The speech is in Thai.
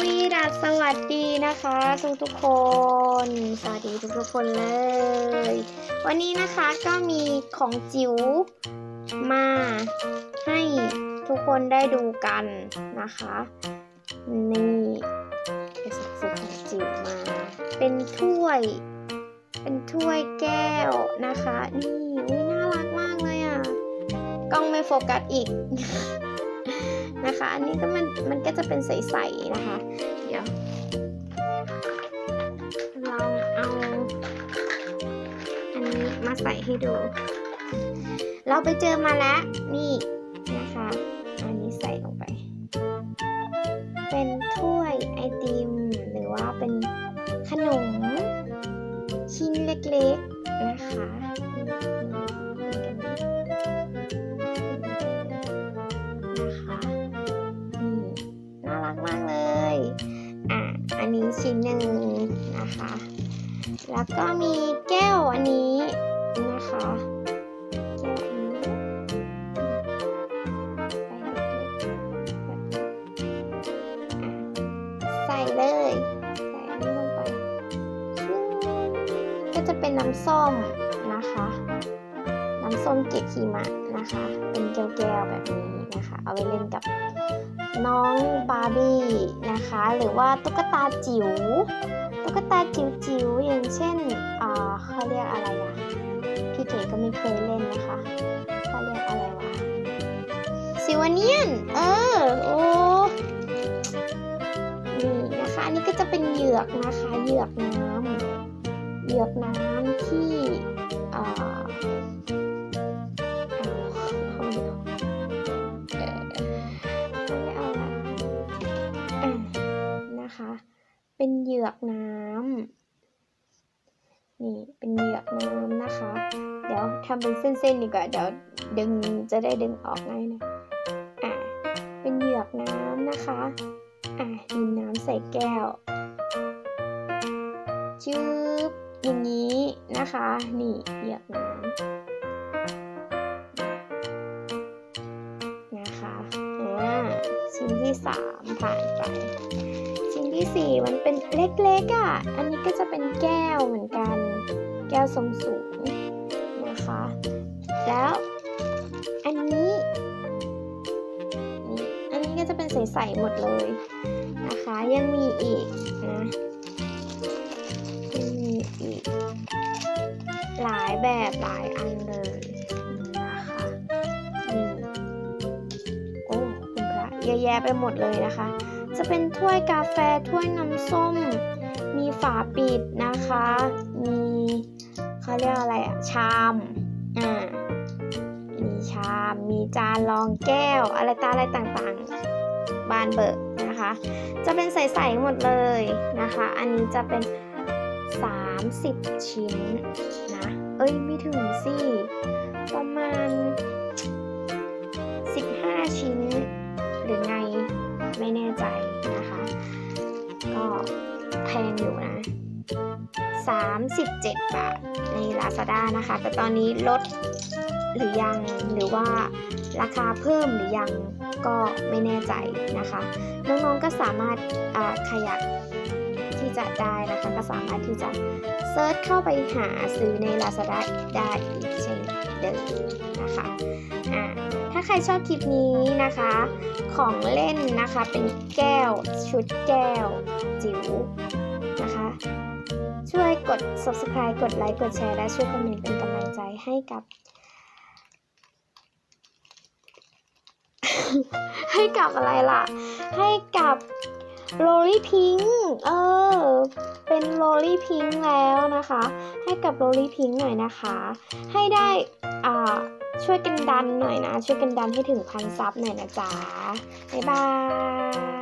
วีดัสสวัสดีนะคะทุกทุกคน สวัสดีทุกทุกคนเลย วันนี้นะคะก็มีของจิ๋วมาให้ทุกคนได้ดูกันนะคะ นี่ไปสักซื้อของจิ๋วมา เป็นถ้วย เป็นถ้วยแก้วนะคะ นี่น่ารักมากเลยอะ กล้องไม่โฟกัสอีก นะคะ อันนี้ก็มันมันก็จะเป็นใสๆนะคะ เดี๋ยวลองเอาอันนี้มาใส่ให้ดู เราไปเจอมาแล้วนี่นะคะ อันนี้ใส่ลงไป เป็นถ้วยไอติม หรือว่าเป็นขนมชิ้นเล็กๆนะคะ แล้วก็มีแก้วอันนี้นะคะแก้วอันนี้ใส่เลยใส่อันนี้ลงไปก็จะเป็นน้ำส้มนะคะน้ำส้มเกล็ดหิมะนะคะ เป็นแก้วๆแบบนี้นะคะ เอาไว้เล่นกับน้องบาร์บี้นะคะ หรือว่าตุ๊กตาจิ๋ว ตุ๊กตาจิ๋วๆอย่างเช่นอ่าเขาเรียกอะไรอะพี่เก๋ก็ไม่เคยเล่นนะคะเขาเรียกอะไรวะซิวาเนียน เออ โอ้นี่นะคะ อันนี้ก็จะเป็นเหยือกนะคะ เหยือกน้ำเหยือกน้ำที่อ่อเอาเขาไม่เอาเออไม่เอาละอะนะคะเป็นเหยือกน้ำ นี่เป็นเหยือกน้ำนะคะ เดี๋ยวทำเป็นเส้นๆดีกว่า เดี๋ยวดึงจะได้ดึงออกง่ายหนะอะเป็นเหยือกน้ำนะคะอะดินน้ำใส่แก้วชืบอย่างนี้นะคะ นี่เหยียบน้ำนะคะอ่าชิ้นที่สามผ่านไป ที่สี่มันเป็นเล็กๆอะ อันนี้ก็จะเป็นแก้วเหมือนกัน แก้วทรงสูงนะคะ แล้วอันนี้นี่อันนี้ก็จะเป็นใสๆหมดเลยนะคะ ยังมีอีกนะยังมีอีก หลายแบบหลายอันเลยนะคะนี่โอ้คุณพระเยอะแยะไปหมดเลยนะคะ จะเป็นถ้วยกาแฟถ้วยน้ำส้ม มีฝาปิดนะคะ มีเขาเรียกอะไรอะชามอ่ามีชาม มีจานรองแก้ว อะไรตาอะไรต่างๆ บานเบิกนะคะ จะเป็นใสๆหมดเลยนะคะ อันนี้จะเป็น 30 ชิ้นนะ เอ้ยไม่ถึงสิประมาณ 15 ชิ้นหรือไงไม่แน่ใจ ก็แพงอยู่นะ 37 บาทใน Lazada นะคะ แต่ตอนนี้ลดหรือยังหรือว่าราคาเพิ่มหรือยังก็ไม่แน่ใจนะคะ น้องๆก็สามารถขยับที่จะได้นะคะ ก็สามารถที่จะเซิร์ชเข้าไปหาซื้อใน Lazada ได้อีกเช่นเดิมนะคะอ่า ใครชอบคลิปนี้นะคะ ของเล่นนะคะเป็นแก้วชุดแก้ว จิ๋วนะคะ ช่วยกด subscribe กดไลค์กดแชร์และช่วยคอมเมนต์เป็นกำลังใจให้กับให้กับอะไรล่ะ ให้กับโ o ลี่พิงเออ เป็นโ o ลี่พิงแล้วนะคะ ให้กับโ o ลี่พิงหน่อยนะคะ ให้ได้ อ่า ช่วยกันดันหน่อยนะ ช่วยกันดันให้ถึงพันซับหน่อยนะจ๊ะบ๊ายบาย